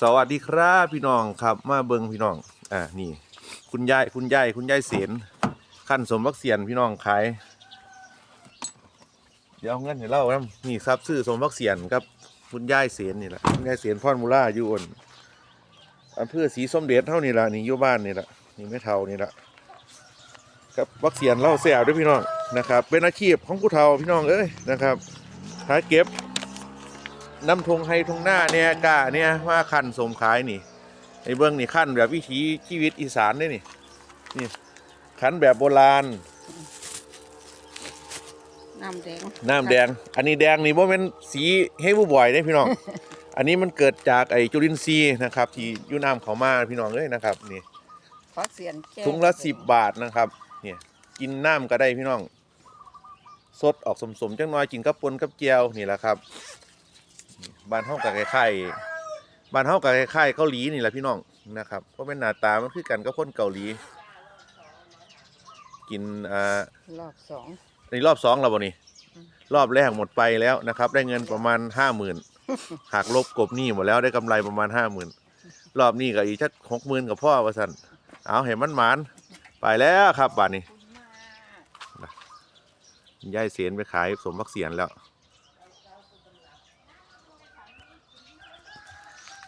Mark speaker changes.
Speaker 1: สวัสดีครับพี่น้องครับ มาเบิงพี่น้อง อ่านี่ คุณยายคุณยายคุณยายเสนขั้นสมวักเสียนพี่น้องขายเดี๋ยวเอาเงินให้เล่านะนี่ทรัพย์ซื้อสมวักเสียนครับคุณยายเสนนี่แหละคุณยายเสนพรมูล่าอยู่อ่นอำเภอศรีส้มเด็จเท่านี่ละนี่อยู่บ้านนี่ละนี่ไม่เท่านี่ละครับวักเสียนเล่าแซวด้วยพี่น้องนะครับ เป็นอาชีพของผู้เฒ่าพี่น้องเอ้ยนะครับหาเก็บ น้ำทงไฮทงหน้าเนี่ยกะเนี่ยว่าขั้นสมขายนี่ไอ้เบื้องนี่ขั้นแบบวิถีชีวิตอีสานนี่นี่นี่ขันแบบโบราณ
Speaker 2: น้ำแดง
Speaker 1: น้ำแดง อันนี้แดงนี่ว่าเป็นสีให้ผู้บ่อยเนี่ยพี่น้อง อันนี้มันเกิดจากไอ้จุลินทรีย์นะครับ ที่อยูน้ำเขามาพี่น้องเอ้ยนะครับนี่
Speaker 2: ฟักเสียนแก้ว
Speaker 1: ถุงละสิบบาทนะครับ เนี่ยกินน้ำก็ได้พี่น้อง สดออกสมๆจังน้อยกินกับปนกับเจียวนี่แหละครับนี่ บ้านเฮากับไข่ๆบ้านเฮากับไข่ๆเกาหลีนี่แหละพี่น้องนะครับเพราะเป็นหน้าตามันคือกันกับคนเกาหลี กินอ่าร
Speaker 2: อบสอง
Speaker 1: อันนี้รอบสองแล้วบ่นี่
Speaker 2: อืม
Speaker 1: รอบแรกหมดไปแล้วนะครับ ได้เงินประมาณห้าหมื่นหากลบกบหนี้หมดแล้วได้กำไรประมาณห้าหมื่นรอบนี้ก็อีกชักหกหมื่นกับพ่อว่าสันเอาเห็นมันหมานไปแล้วครับบ้านนี้ยายเสียนไปขายสมวักเสียนแล้ว